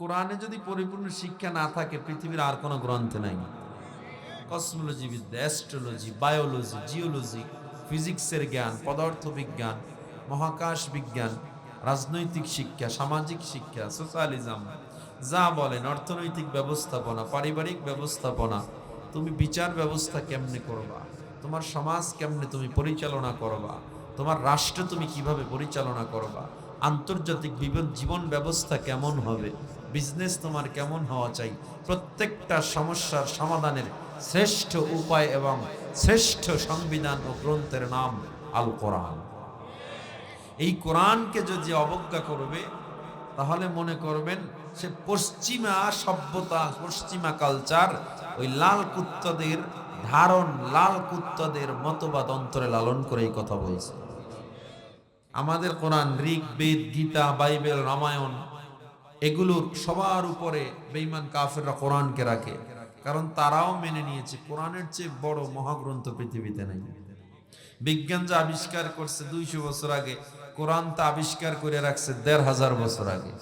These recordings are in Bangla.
কোরআনে যদি পরিপূর্ণ শিক্ষা না থাকে, পৃথিবীর আর কোনো গ্রন্থে নাই। কসমোলজি বিদ্যা অ্যাস্ট্রোলজি বায়োলজি জিওলজি ফিজিক্সের জ্ঞান, পদার্থ বিজ্ঞান, মহাকাশ বিজ্ঞান, রাজনৈতিক শিক্ষা, সামাজিক শিক্ষা সোশ্যালিজম যা বলেন, অর্থনৈতিক ব্যবস্থাপনা, পারিবারিক ব্যবস্থাপনা, তুমি বিচার ব্যবস্থা কেমনে করবা? তোমার সমাজ কেমনে তুমি পরিচালনা করবা? তোমার রাষ্ট্র তুমি কীভাবে পরিচালনা করবা? আন্তর্জাতিক জীবন ব্যবস্থা কেমন হবে? বিজনেস তোমার কেমন হওয়া চাই? প্রত্যেকটা সমস্যার সমাধানের শ্রেষ্ঠ উপায় এবং শ্রেষ্ঠ সংবিধান ও গ্রন্থের নাম আল কোরআন। এই কোরআনকে যদি অবজ্ঞা করবে, তাহলে মনে করবেন সে পশ্চিমা সভ্যতা, পশ্চিমা কালচার ওই লাল কুত্তদের ধারণ, লাল কুত্তদের মতবাদ অন্তরে লালন করে এই কথা বলছে। আমাদের কোরআন ঋগ বেদ গীতা, বাইবেল, রামায়ণ এগুলোর সবার উপরে বেঈমান কাফেররা কোরআনকে রাখে। কারণ তারাও মেনে নিয়েছে, কোরআনের চেয়ে বড় মহাগ্রন্থ পৃথিবীতে নাই। বিজ্ঞান যা আবিষ্কার করছে দুইশো বছর আগে, কোরআন তা আবিষ্কার করে রাখছে দেড় হাজার বছর আগে।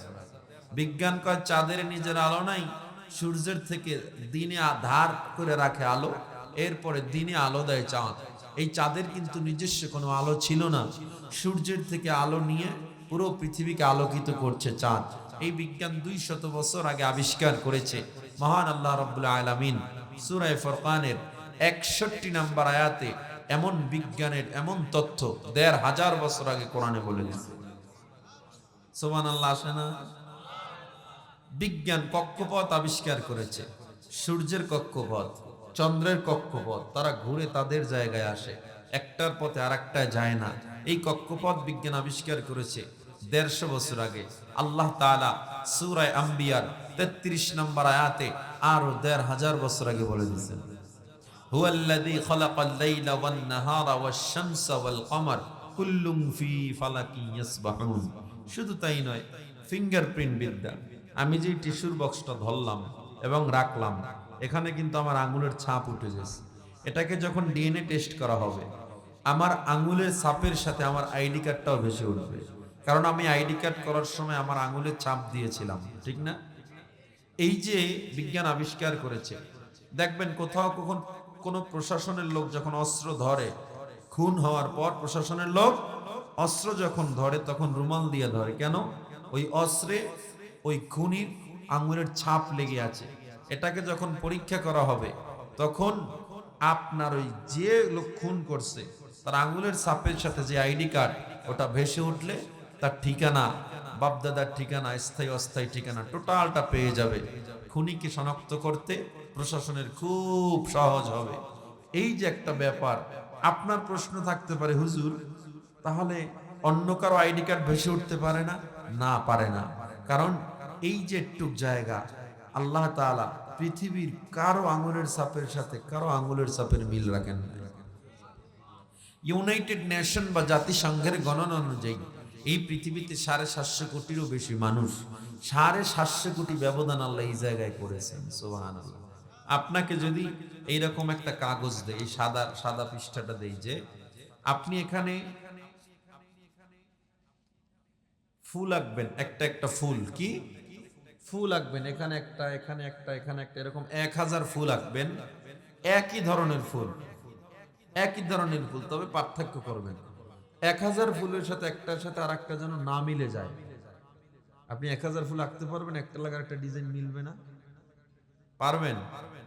বিজ্ঞান কয়, চাঁদের নিজের আলো নাই, সূর্যের থেকে দিনে ধার করে রাখে আলো, এরপরে দিনে আলো দেয় চাঁদ। এই চাঁদের কিন্তু নিজস্ব কোনো আলো ছিল না। সূর্যের থেকে আলো নিয়ে পুরো পৃথিবীকে আলোকিত করছে চাঁদ। এই বিজ্ঞান দুই শত বছর আগে আবিষ্কার করেছে। মহান আল্লাহ রব্বুল আলামিন সূরায়ে ফরকানের একষট্টি নাম্বার আয়াতে এমন বিজ্ঞানের এমন তথ্য দেড় হাজার বছর আগে কোরআনে বলে দিয়েছে। সোমান আল্লাহ আসে না? বিজ্ঞান কক্ষপথ আবিষ্কার করেছে। সূর্যের কক্ষপথ, চন্দ্রের কক্ষপথ, তারা ঘুরে তাদের জায়গায় আসে। একটার পথে আর যায় না। এই কক্ষপথ বিজ্ঞান আবিষ্কার করেছে দেড়শো বছর আগে। আল্লাহ তাআলা সূরায় আম্বিয়ার তেত্রিশ নম্বর আয়াতে আরো দেড় হাজার বছর আগে বলে দিয়েছেন هو الذي خلق الليل والنهار والشمس والقمر كل في فلك يسبحون শুধু তাই নয় ফিঙ্গারপ্রিন্ট বিদ্যা আমি যে টিস্যুর বক্সটা ধরলাম এবং রাখলাম এখানে কিন্তু আমার আঙুলের ছাপ উঠে গেছে এটাকে যখন ডিএনএ টেস্ট করা হবে আমার আঙুলের ছাপের সাথে আমার আইডি কার্ডটাও ভেসে উঠবে কারণ আমি আইডি কার্ড করার সময় আমার আঙুলের ছাপ দিয়েছিলাম, ঠিক না? এই যে বিজ্ঞান আবিষ্কার করেছে, দেখবেন কোথাও কখন কোন প্রশাসনের লোক যখন অস্ত্র ধরে, খুন হওয়ার পর প্রশাসনের লোক অস্ত্র যখন ধরে তখন রুমাল দিয়ে ধরে, কেন? ওই অস্ত্রে ওই খুনির আঙুলের ছাপ লেগে আছে। এটাকে যখন পরীক্ষা করা হবে, তখন আপনার ওই যে লোক খুন করছে, তার আঙুলের ছাপের সাথে যে আইডি কার্ড, ওটা ভেসে উঠলে তার ঠিকানা, বাপদাদার ঠিকানা, স্থায়ী অস্থায়ী ঠিকানা, টোটালটা পেয়ে যাবে। খুনিকে শনাক্ত করতে প্রশাসনের খুব সহজ হবে। এই যে একটা ব্যাপার, আপনার প্রশ্ন থাকতে পারে, হুজুর, তাহলে অন্য কারও আইডি কার্ড ভেসে উঠতে পারে না? না, পারে না। কারণ এই যে একটু জায়গা, আল্লাহ তাআলা পৃথিবীর কারও আঙুলের সাপের সাথে কারও আঙুলের সাপের মিল রাখেন ইউনাইটেড নেশন বা জাতিসংঘের গণনা অনুযায়ী এই পৃথিবীতে সাড়ে সাতশো কোটিরও বেশি মানুষ, সাড়ে সাতশো কোটি ব্যবধান আল্লাহ এই জায়গায় করেছেন সোহান আপনাকে যদি এইরকম একটা কাগজ দেয়, এই সাদা সাদা পৃষ্ঠাটা দেই যে, আপনি এখানে ফুল আঁকবেন, একটা একটা ফুল, কি? ফুল আঁকবেন, এখানে একটা এখানে একটা এখানে একটা, এরকম এক হাজার ফুল আঁকবেন, একই ধরনের ফুল, একই ধরনের ফুল, তবে পার্থক্য করবেন। এক হাজার ফুলের সাথে একটার সাথে আর একটা যেন না মিলে যায়। আপনি এক হাজার ফুল আঁকতে পারবেন, একটা লাগার একটা ডিজাইন মিলবে না। পারবেন?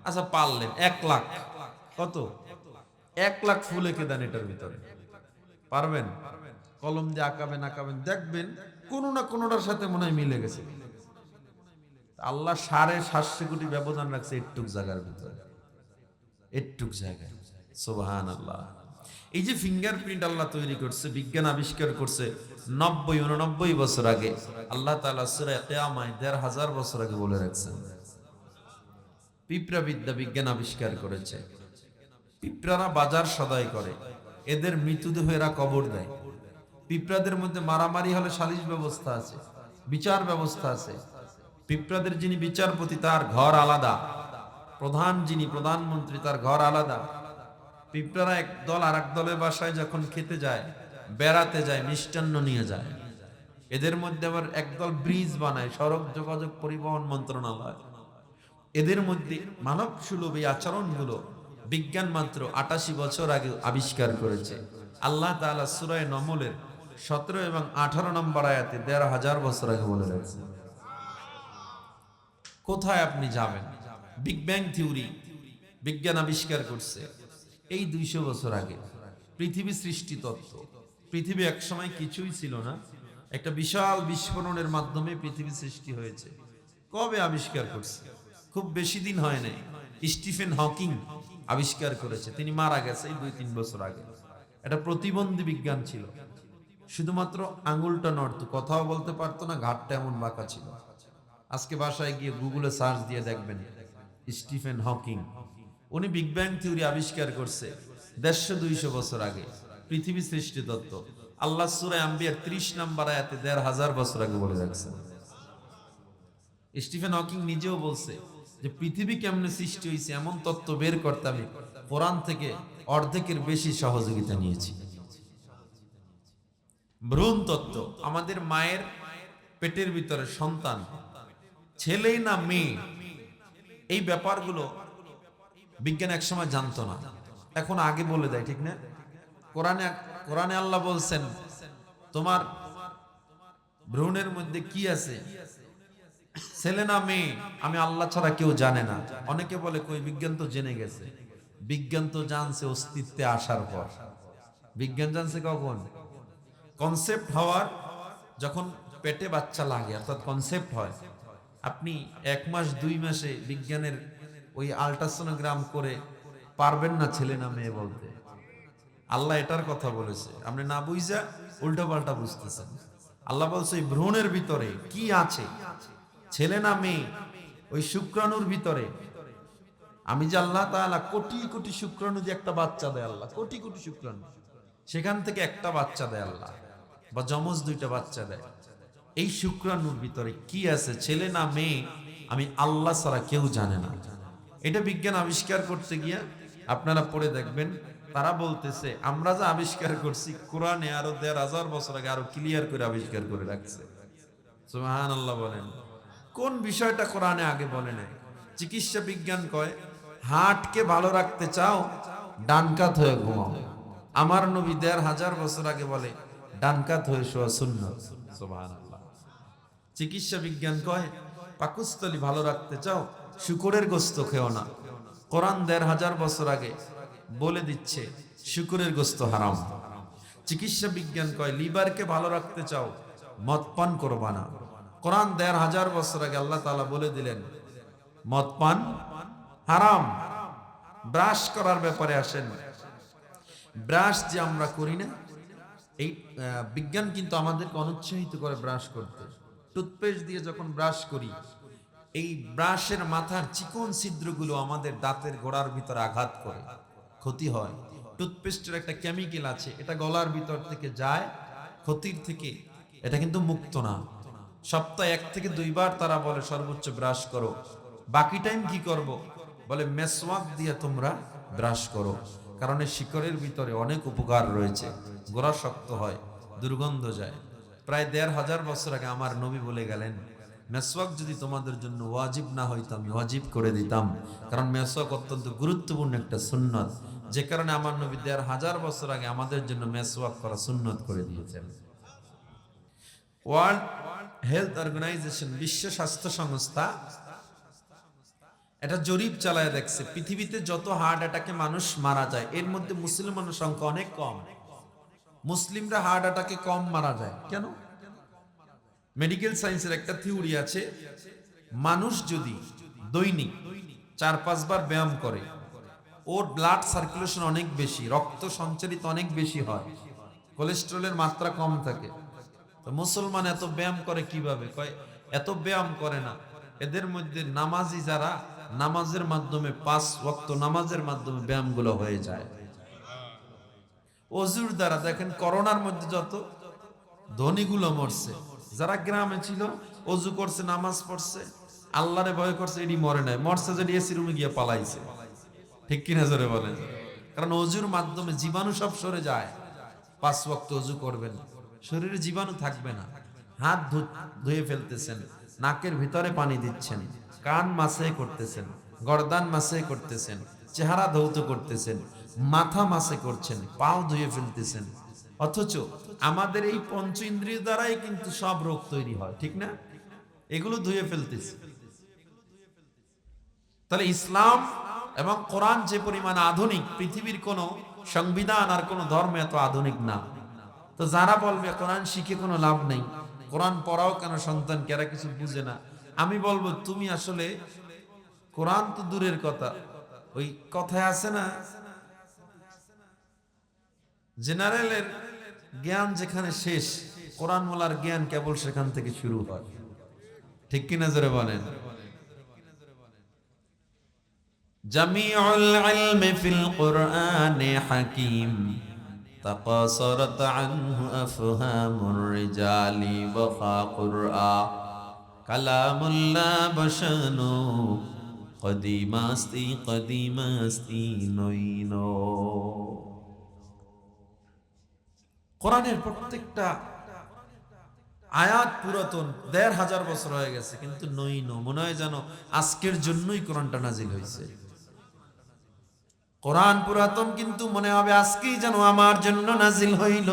আচ্ছা পারলেন। এক লাখ। কত? এক লাখ ফুল এঁকে দেন এটার ভিতরে। পারবেন? কলম দিয়ে আঁকাবেন আঁকাবেন। দেখবেন, কোনো না কোনোটার সাথে মনে হয় মিলে গেছে। আল্লাহ সাড়ে সাতশো কোটি ব্যবধান রাখছে এটুক জায়গার ভিতরে। এটুক জায়গায়। সোবাহান আল্লাহ এই যে ফিঙ্গারপ্রিন্ট আল্লাহ তৈরি করছে, বিজ্ঞান আবিষ্কার করছে, নব্বই, উননব্বই বছর আগে, আল্লাহ দেড় হাজার বছর আগে বলে রাখছেন পিঁপড়া বিদ্যা বিজ্ঞান আবিষ্কার করেছে। পিঁপড়ারা বাজার সদাই করে, এদের মৃতদেহ কবর দেয়। পিঁপড়াদের মধ্যে মারামারি হলে সালিশ ব্যবস্থা আছে, বিচার ব্যবস্থা আছে। পিঁপড়াদের যিনি বিচারপতি, তার ঘর আলাদা। প্রধান যিনি, প্রধানমন্ত্রী, তার ঘর আলাদা। পিঁপড়ারা এক দল আর এক দলের বাসায় যখন খেতে যায়, বেড়াতে যায়, মিষ্টান্ন নিয়ে যায়। এদের মধ্যে আবার একদল ব্রিজ বানায়, সড়ক যোগাযোগ পরিবহন মন্ত্রণালয়। এদের মধ্যে মানব সুলভ এই আচরণগুলো বিজ্ঞান মাত্র আটাশি বছর আগে আবিষ্কার করেছে। আল্লাহ তাআলা সুরায় নমলের সতেরো এবং আঠারো নম্বর আয়াতে দেড় হাজার বছর আগে বলে রয়েছে কোথায় আপনি যাবেন? বিগ ব্যাং থিওরি বিজ্ঞান আবিষ্কার করছে। এই দুইশো বছর আগে পৃথিবী সৃষ্টি তত্ত্ব। পৃথিবী একসময় কিছুই ছিল না। একটা বিশাল বিস্ফোরণের মাধ্যমে পৃথিবী সৃষ্টি হয়েছে। কবে আবিষ্কার করছে? খুব বেশি দিন হয় নাই। স্টিফেন হকিং আবিষ্কার করেছে। তিনি মারা গেছে দুই তিন বছর আগে। এটা প্রতিবন্ধী বিজ্ঞান ছিল। শুধুমাত্র আঙুলটা নড়তো, কথাও বলতে পারতো না, ঘাটটা এমন বাঁকা ছিল। আজকে বাসায় গিয়ে গুগলে সার্চ দিয়ে দেখবেন স্টিফেন হকিং। উনি বিগ ব্যাং থিওরি আবিষ্কার করছে দেড়শো দুইশো বছর আগে, পৃথিবী সৃষ্টি তত্ত্ব। আল্লাহ সুরায় আম্বিয়ার ত্রিশ নাম্বার আয়াতে দেড় হাজার বছর আগে বলে রাখছেন। স্টিফেন হকিং নিজেও বলছে যে, পৃথিবী কেমনে সৃষ্টি হয়েছে এমন তত্ত্ব বের করতে আমি কোরআন থেকে অর্ধেকের বেশি সহযোগিতা নিয়েছি। ভ্রূণ তত্ত্ব, আমাদের মায়ের পেটের ভিতরে সন্তান ছেলে না মেয়ে, এই ব্যাপারগুলো বিজ্ঞান একসময় জানতো না। এখন আগে বলে দেয়, ঠিক না? কোরআনে কোরআনে আল্লাহ বলছেন, তোমার ভ্রূণের মধ্যে কি আছে? ছেলে না মেয়ে? আমি আল্লাহ ছাড়া কেউ জানে না। অনেকে বলে, কই, বিজ্ঞান তো জেনে গেছে। বিজ্ঞান তো জানছে অস্তিত্বে আসার পর। বিজ্ঞান জানছে কখন? কনসেপ্ট হওয়ার যখন পেটে বাচ্চা লাগে, অর্থাৎ কনসেপ্ট হয়। আপনি এক মাস, দুই মাসে বিজ্ঞানের ওই আল্ট্রাসোনোগ্রাম করে পারবেন না ছেলে না মেয়ে বলতে। আল্লাহ এটার কথা বলেছে। আপনি না বুঝা উল্টো পাল্টা বুঝতেছেন। আল্লাহ বলছে ভ্রূণের ভিতরে কি আছে? ছেলে না মেয়ে? ওই শুক্রাণুর ভিতরে? আমি যে আল্লাহ তাআলা কোটি কোটি শুক্রাণু যে একটা বাচ্চা দেয় আল্লাহ, কোটি কোটি শুক্রাণু। সেখান থেকে একটা বাচ্চা দেয় আল্লাহ বা যমজ দুইটা বাচ্চা দেয়। এই শুক্রাণুর ভিতরে কি আছে? ছেলে না মেয়ে? আমি আল্লাহ ছাড়া কেউ জানে না। এটা বিজ্ঞান আবিষ্কার করতে গিয়া আপনারা পড়ে দেখবেন, তারা বলতেছে, আমরা যা আবিষ্কার করছি, কোরআনে আরও দেড় হাজার বছর আগে আরও ক্লিয়ার করে আবিষ্কার করে রাখছে। সুবহান আল্লাহ বলেন। কোন বিষয়টা কোরআনে আগে বলে নাই? চিকিৎসা বিজ্ঞান কয় হার্টকে ভালো রাখতে চাও ডানকাত হয়ে ঘুমাও। আমার নবী দেড় হাজার বছর আগে বলে ডানকাত হয়ে শোয়া শূন্য সুবহানাল্লাহ। চিকিৎসা বিজ্ঞান কয়, পাকস্থলী ভালো রাখতে চাও শুকরের গোস্ত খেও না। কোরআন দেড় হাজার বছর আগে বলে দিচ্ছে, শুকরের গোস্ত হারাম। চিকিৎসা বিজ্ঞান কয়, লিভারকে ভালো রাখতে চাও, মদ পান করবা না। কোরআন দেড় হাজার বছর আগে আল্লাহ তালা বলে দিলেন, মদ পান হারাম। ব্রাশ করার ব্যাপারে আসেন। ব্রাশ যে আমরা করি না, এই বিজ্ঞান কিন্তু আমাদেরকে অনুৎসাহিত করে ব্রাশ করতে। টুথপেস্ট দিয়ে যখন ব্রাশ করি এই ব্রাশের মাথার চিকন ছিদ্রগুলো আমাদের দাঁতের গোড়ার ভিতর আঘাত করে। ক্ষতি হয়। টুথপেস্টের একটা কেমিক্যাল আছে, এটা গলার ভিতর থেকে যায়, ক্ষতির থেকে। এটা কিন্তু মুক্ত না। সপ্তাহে এক থেকে দুইবার তারা বলে, সর্বোচ্চ ব্রাশ করো। বাকি টাইম কি করব? বলে, মেসওয়াক দিয়ে তোমরা ব্রাশ করো। কারণ এই শিকড়ের ভিতরে অনেক উপকার রয়েছে। গোড়া শক্ত হয়, দুর্গন্ধ যায়। প্রায় দেড় হাজার বছর আগে আমার নবী বলে গেলেন মেসওয়াক যদি তোমাদের জন্য ওয়াজিব না হইতো আমি ওয়াজিব করে দিতাম। কারণ মেসওয়াক অত্যন্ত গুরুত্বপূর্ণ একটা সুন্নত। যে কারণে আমার নবী দেড় হাজার বছর আগে আমাদের জন্য মেসওয়াক করা সুন্নত করে দিয়েছেন। ওয়ার্ল্ড হেলথ অর্গানাইজেশন বিশ্ব স্বাস্থ্য সংস্থা এটা জরিপ চালায় দেখছে, পৃথিবীতে যত হার্ট অ্যাটাকে মানুষ মারা যায়, এর মধ্যে মুসলমানের সংখ্যা অনেক কম। মুসলিমরা হার্ট অ্যাটাকে কম মারা যায়। কেন? মেডিকেল সায়েন্সের একটা থিওরি আছে, মানুষ যদি দৈনিক চার পাঁচবার ব্যায়াম করে, ওর ব্লাড সার্কুলেশন অনেক বেশি, রক্ত সঞ্চারিত অনেক বেশি হয় কোলেস্ট্রলের মাত্রা কম থাকে, তো মুসলমান এত ব্যায়াম করে কীভাবে? কয়, এত ব্যায়াম করে না, এদের মধ্যে নামাজি যারা, নামাজের মাধ্যমে পাঁচ ওয়াক্ত নামাজের মাধ্যমে ব্যায়ামগুলো হয়ে যায়। অজুর দ্বারা দেখেন, করোনার মধ্যে যত ধনীগুলো মরছে যারা গ্রামে ছিল, অজু করছে, নামাজ পড়ছে, আল্লাহরে ভয় করছে এটি মরে নাই। মরছে যেটি এসি রুমে গিয়ে পালাইছে। ঠিক কিনা জোরে বলেন? কারণ অজুর মাধ্যমে জীবাণু সব সরে যায়। পাঁচ ওয়াক্ত অজু করবেন। শরীরে জীবাণু থাকবে না। হাত ধুয়ে ফেলতেছেন। নাকের ভিতরে পানি দিচ্ছেন। কান মাসে করতেছেন। গরদান মাসে করতেছেন। চেহারা ধৌত করতেছেন। মাথা মাসে করছেন। পাও ধুয়ে ফেলতেছেন। অথচ আমাদের এই পঞ্চ ইন্দ্রিয় দ্বারাই কিন্তু সব রোগ তৈরি হয়, ঠিক না? এগুলো ধুয়ে ফেলতেছে। তাহলে ইসলাম এবং কোরআন যে পরিমাণ আধুনিক, পৃথিবীর কোনো সংবিধান আর কোনো ধর্ম এত আধুনিক না। তো যারা বলবে, কোরআন শিখে কোনো লাভ নেই, কোরআন পড়াও কেন সন্তান কেরা কিছু বুঝে না। আমি বলব, তুমি আসলে, কোরআন তো দূরের কথা, ওই কথায় আছে না, জেনারেলের জ্ঞান যেখানে শেষ কোরআন মোলার জ্ঞান কেবল সেখান থেকে শুরু হয় ঠিক কিনা জোরে বলেন جميع العلم في القرآن حكيم تقاصرت عنه أفهام الرجال بقى قرآن كلام الله بشان قديم استي قديم استي نوينو কোরআনের প্রত্যেকটা আয়াত পুরাতন, দেড় হাজার বছর হয়ে গেছে, কিন্তু নইনো মনে হয় যেন আজকের জন্যই কোরআনটা নাজিল হয়েছে। কোরআন পুরাতন, কিন্তু মনে হবে আজকেই যেন আমার জন্য নাজিল হইল।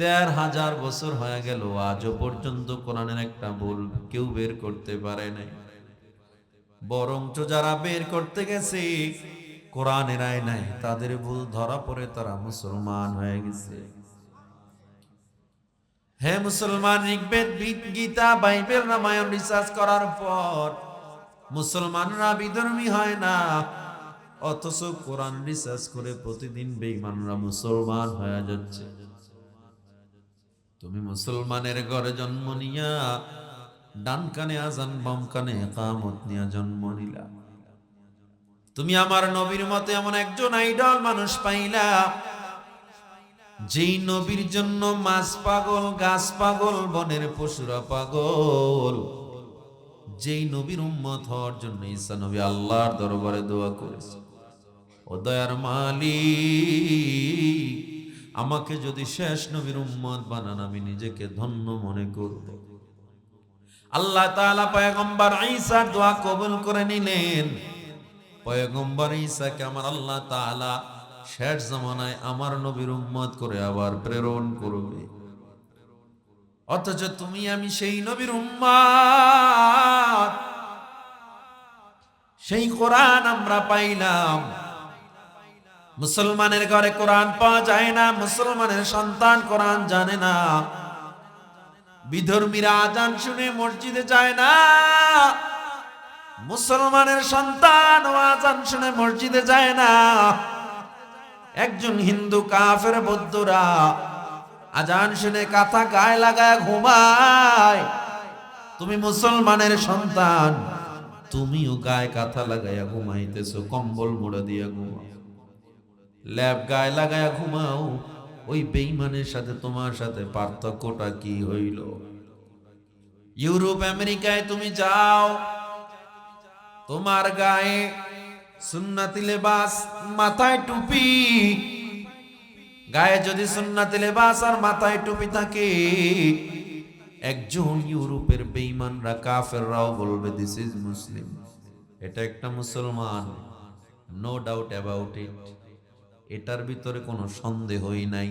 দেড় হাজার বছর হয়ে গেল, আজও পর্যন্ত কোরআনের একটা ভুল কেউ বের করতে পারে নাই। বরঞ্চ যারা বের করতে গেছে কোরআনের আয় নাই, তাদের ভুল ধরা পড়ে তারা মুসলমান হয়ে গেছে। হে মুসলমান, ঋগ্বেদ গীতা, বাইবেল, রামায়ণ রিসার্চ করার পর মুসলমানরা বিধর্মী হয় না, অথচ কোরআন রিসার্চ করে প্রতিদিন বেঈমানরা মুসলমান হয়ে যাচ্ছে। তুমি মুসলমানের ঘরে জন্ম নিয়া, ডান কানে আজান, বাম কানে কামত নিয়া জন্ম নিলা। তুমি আমার নবীর মতে এমন একজন আইডল মানুষ পাইলা, যেই নবীর জন্য মাছ পাগল, গাছ পাগল, বনের পশুরা পাগল। যেই নবীর উম্মত হওয়ার জন্য ঈসা নবী আল্লাহর দরবারে দোয়া করেছে। ও দয়ার মালিক, আমাকে যদি শেষ নবীর উম্মত বানান, আমি নিজেকে ধন্য মনে করব। আল্লাহ তাআলা পয়গম্বর ঈসার দোয়া কবুল করে নিলেন। পয়গম্বর ঈসাকে আমার আল্লাহ তাআলা শেষ জামানায় আমার নবীর উম্মত করে আবার প্রেরণ করবে। অথচ তুমি আমি সেই নবীর উম্মত। সেই কোরআন আমরা পাইলাম। মুসলমানের ঘরে কোরআন পাওয়া যায় না, মুসলমানের সন্তান কোরআন জানে না। বিধর্মীরা আজান শুনে মসজিদে যায় না। মুসলমানের সন্তান আজান শুনে মসজিদে যায় না। একজন হিন্দু কাফের বৌদ্ধরা আজান শুনে কাঁথা গায়ে লাগায় ঘুমায়। তুমি মুসলমানের সন্তান, তুমিও গায়ে কাঁথা লাগাইয়া ঘুমাইতেছো, কম্বল মোড়া দিয়া ঘুমাও। ল্যাব গায়ে লাগায়া ঘুমাও, ওই বেইমানের সাথে তোমার সাথে পার্থক্যটা কি হইল? ইউরোপ, আমেরিকায় তুমি যাও তোমার গায়ে সুন্নাতি লেবাস মাথায় টুপি। গায়ে যদি সুন্নাতি লেবাস আর মাথায় টুপি থাকে, একজন ইউরোপের বেঈমানরা কাফেররাও বলবে দিস ইজ মুসলিম এটা একটা মুসলমান। নো ডাউট অ্যাবাউট ইট এটার ভিতরে কোনো সন্দেহই নাই।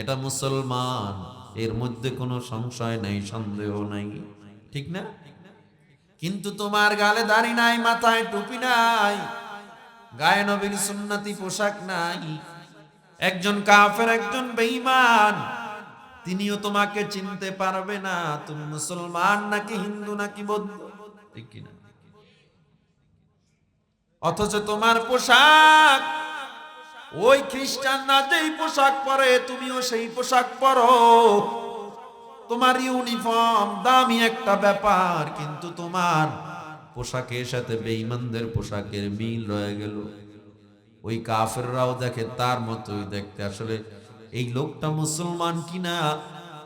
এটা মুসলমান। এর মধ্যে কোনো সংশয় নাই, সন্দেহ নাই। ঠিক না? কিন্তু তোমার গালে দাড়ি নাই, মাথায় টুপি নাই, গায়ে নবীর সুন্নতি পোশাক নাই। একজন কাফের, একজন বেঈমান, তিনিও তোমাকে চিনতে পারবে না, তুমি মুসলমান নাকি হিন্দু নাকি বৌদ্ধ, ঠিক অথচ তোমার পোশাক, ওই খ্রিস্টান না যেই পোশাক পরে, তুমিও সেই পোশাক পরো। তোমার ইউনিফর্ম, দামি একটা ব্যাপার, কিন্তু তোমার পোশাকের সাথে বেঈমানদের পোশাকের মিল রয়ে গেল। ওই কাফেররাও দেখে, তার মতোই দেখতে। আসলে এই লোকটা মুসলমান কিনা,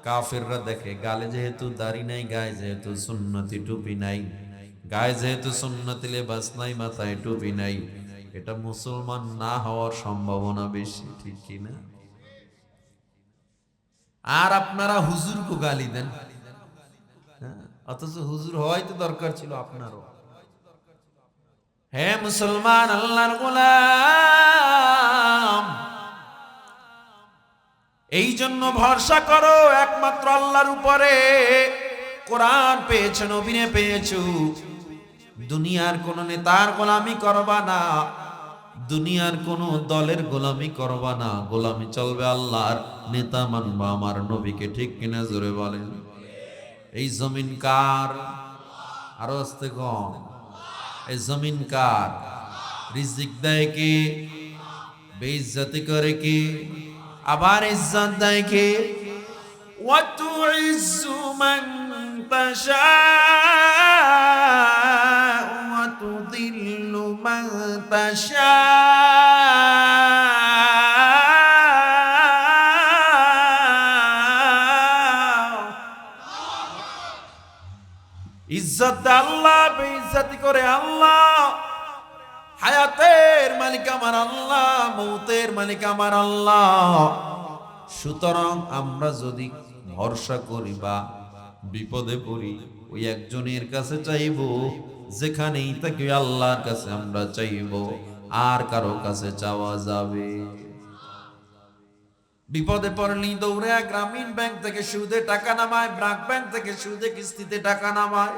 কাফেররা দেখে, গালে যেহেতু দাড়ি নাই, গায়ে যেহেতু সুন্নতি টুপি নাই, গায়ে যেহেতু সুন্নতি লেবাস নাই, মাথায় টুপি নাই, এটা মুসলমান না হওয়ার সম্ভাবনা বেশি, ঠিক কিনা? আর আপনারা হুজুরকে গালি দেন। হ্যাঁ, অথচ হুজুর হওয়াই তো দরকার ছিল আপনারও। হে মুসলমান আল্লাহর গোলাম এই জন্য ভরসা করো একমাত্র আল্লাহর উপরে। কোরআন পেয়েছ নবীনে পেয়েছ। দুনিয়ার কোন নেতার গোলামি করবা না। দুনিয়ার কোন দলের গোলামি করবা না গোলামি চলবে আল্লাহর নেতা মানবা আমার নবীকে ঠিক কিনা জোরে বলেন এই জমিন কার আরো আসতে কম এই জমিন কার রিজিক দেয় কে বেইজ্জতি করে কে আবার ইজ্জত দেয় কে وتعز من تشاء تشاء ইজ্জত আল্লাহ বেইজ্জতি করে আল্লাহ হায়াতের মালিক আমার আল্লাহ মৌতের মালিক আমার আল্লাহ সুতরাং আমরা যদি ভরসা করি বা বিপদে পড়ি ওই একজনের কাছে চাইব যেখানেই তাকে আল্লাহর কাছে আমরা চাইব, আর কারও কাছে চাওয়া যাবে। বিপদে পড়লি দৌড়ে গ্রামীণ ব্যাংক থেকে সুদে টাকা নামায়, ব্রাক ব্যাংক থেকে সুদে কিস্তিতে টাকা নামায়।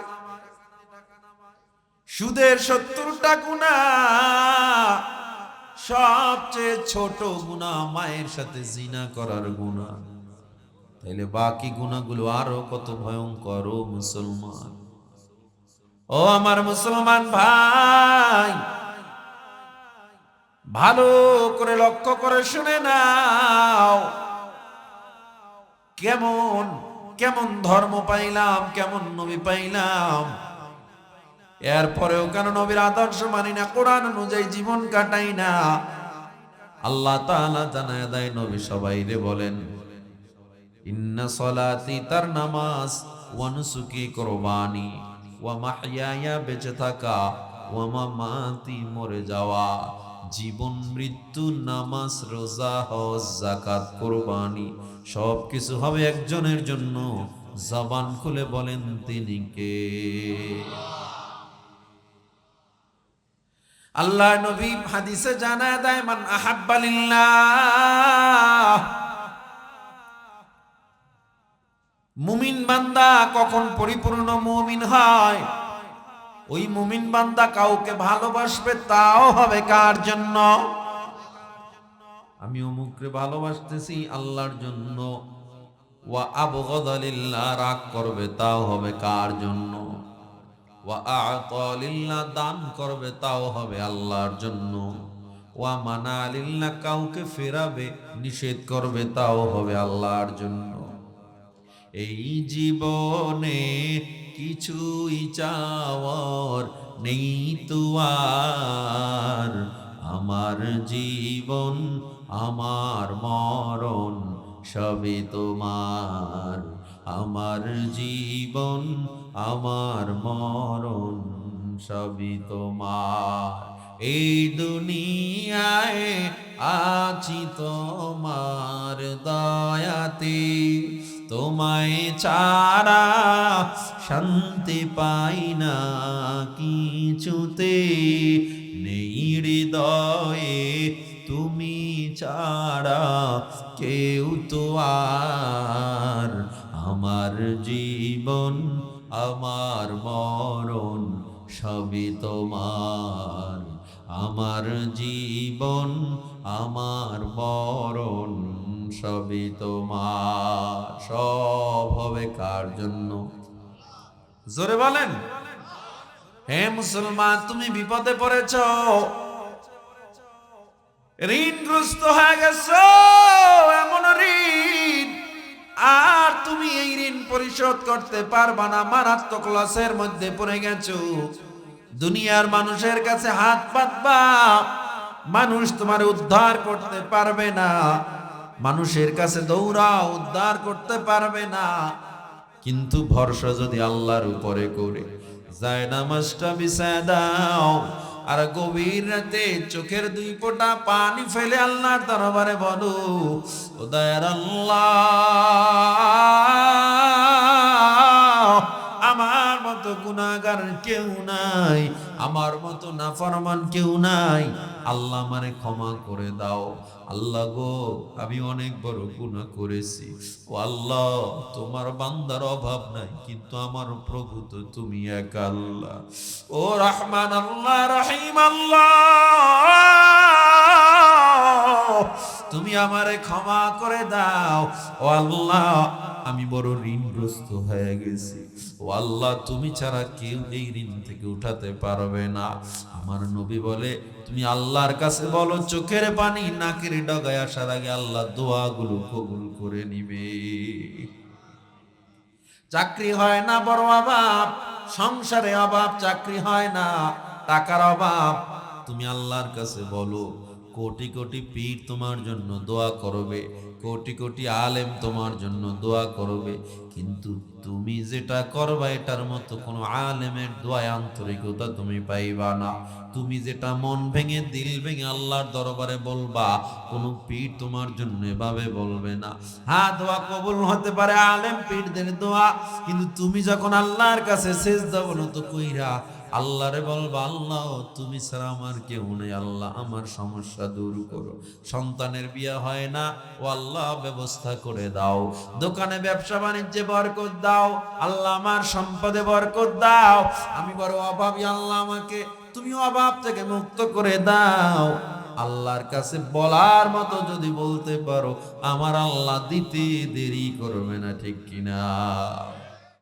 সুদের সত্তরটা গুণা, সবচেয়ে ছোট গুণা মায়ের সাথে জিনা করার গুণা। তাইলে বাকি গুণাগুলো আরও কত ভয়ঙ্কর মুসলমান। ও আমার মুসলমান ভাই, ভালো করে লক্ষ্য করে শুনে নাও। কেমন কেমন ধর্ম পাইলাম, কেমন নবী পাইলাম। এরপরেও কেন নবীর আদর্শ মানি না, কোরআন অনুযায়ী জীবন কাটাই না। আল্লাহ তাআলা জানায় দেয়, নবী সবাই রে বলেন, ইন্না সলাতি তার নামাজ ওয়া নুসুকি কুরবানি। বেঁচে থাকা, ওয়া মরে যাওয়া, জীবন, মৃত্যু, নামাজ, রোজা, হজ জাকাত কুরবানি সব কিছু হবে একজনের জন্য। জবান খুলে বলেন তিনি কে? আল্লাহ নবী হাদিসে জানা দেয়, মান আহাব্বালিল্লাহ মুমিন বান্দা কখন পরিপূর্ণ মুমিন হয়? ওই মুমিন বান্দা কাউকে ভালোবাসবে তাও হবে কার জন্য? আমি অমুকরে ভালোবাসতেছি আল্লাহর জন্য। ওয়া আবগদালিল্লাহ রাগ করবে তাও হবে কার জন্য? ওয়া আতালিল্লাহ দান করবে তাও হবে আল্লাহর জন্য। ওয়া মানা আলিল্লাহ কাউকে ফেরাবে, নিষেধ করবে তাও হবে আল্লাহর জন্য। এই জীবনে কিছুই চাওয়ার নেই তো আর। আমার জীবন, আমার মরণ সবে তোমার। আমার জীবন, আমার মরণ সবই তোমার। এই দুনিয়ায় আছি তোমার দয়াতে। তোমায় ছাড়া শান্তি পাই না কিছুতে। নেই হৃদয়ে তুমি ছাড়া কেউ তো আর। আমার জীবন, আমার মরণ সবই তোমার। আমার জীবন, আমার মরণ সবই তোমার সব হবে কার জন্য? জোরে বলেন। হে মুসলমান, তুমি বিপদে পড়েছ। ঋণগ্রস্ত হয়ে গেছো, এমন ঋণ। আর তুমি এই ঋণ পরিশোধ করতে পারবা না, মারাত্মক লসের মধ্যে পড়ে গেছো। দুনিয়ার মানুষের কাছে হাত পাতবা, মানুষ তোমার উদ্ধার করতে পারবে না। মানুষের কাছে দৌড়া উদ্ধার করতে পারবে না। কিন্তু ভরসা যদি আল্লাহর উপরে করে, যায় নামাজটা বিছায় দাও। আর গভীর রাতে চোখের দুই ফোঁটা পানি ফেলে আল্লাহর দরবারে বলো, ও দয়ার আল্লাহ, আমার মতো গুনাহগার কেউ নাই, আমার মতো নাফরমান কেউ নাই আল্লাহ আমারে ক্ষমা করে দাও। আল্লাহ গো, আমি অনেক বড় গুনাহ করেছি। ও আল্লাহ, তোমার বান্দার অভাব নাই, কিন্তু আমার প্রভু তো তুমি এক আল্লাহ। ও রহমান আল্লাহ, রহিম আল্লাহ, তুমি আমারে ক্ষমা করে দাও। ও আল্লাহ, আমি বড় ঋণগ্রস্ত হয়ে গেছি। ও আল্লাহ, তুমি ছাড়া কেউ এই ঋণ থেকে উঠাতে পারবে না। আমার নবী বলে তুমি আল্লাহর কাছে বলো, চোখের পানি নাকের ডগায় আসার আগে আল্লাহ দোয়াগুলো কবুল করে নিবে। চাকরি হয় না, বড় অভাব। সংসারে অভাব, চাকরি হয় না, টাকার অভাব। তুমি আল্লাহর কাছে বলো, কোটি কোটি পীর তোমার জন্য দোয়া করবে, কোটি কোটি আলেম তোমার জন্য দোয়া করবে, কিন্তু তুমি যেটা করবা, এটার মতো কোনো আলেমের দোয়া আন্তরিকতা তুমি পাইবা না। তুমি যেটা মন ভেঙে, দিল ভেঙে আল্লাহর দরবারে বলবা, কোন পীর তোমার জন্য এভাবে বলবে না। হ্যাঁ দোয়া কবুল হতে পারে, আলেম পীরদের দোয়া। কিন্তু তুমি যখন আল্লাহর কাছে শেষ দেবো তো কইরা আল্লাহরে বলবা, আল্লাহ, তুমি ছাড়া আমার কেউ নেই। আল্লাহ, আমার সমস্যা দূর করো। সন্তানের বিয়ে হয় না। ও আল্লাহ, ব্যবস্থা করে দাও। দোকানে ব্যবসা বাণিজ্যে বরকত দাও। আল্লাহ, আমার সম্পদে বরকত দাও। আমি বড় অভাবী, আল্লাহ আমাকে, তুমি অভাব থেকে মুক্ত করে দাও। আল্লাহর কাছে বলার মতো যদি বলতে পারো, আমার আল্লাহ দিতে দেরি করবে না, ঠিক কিনা?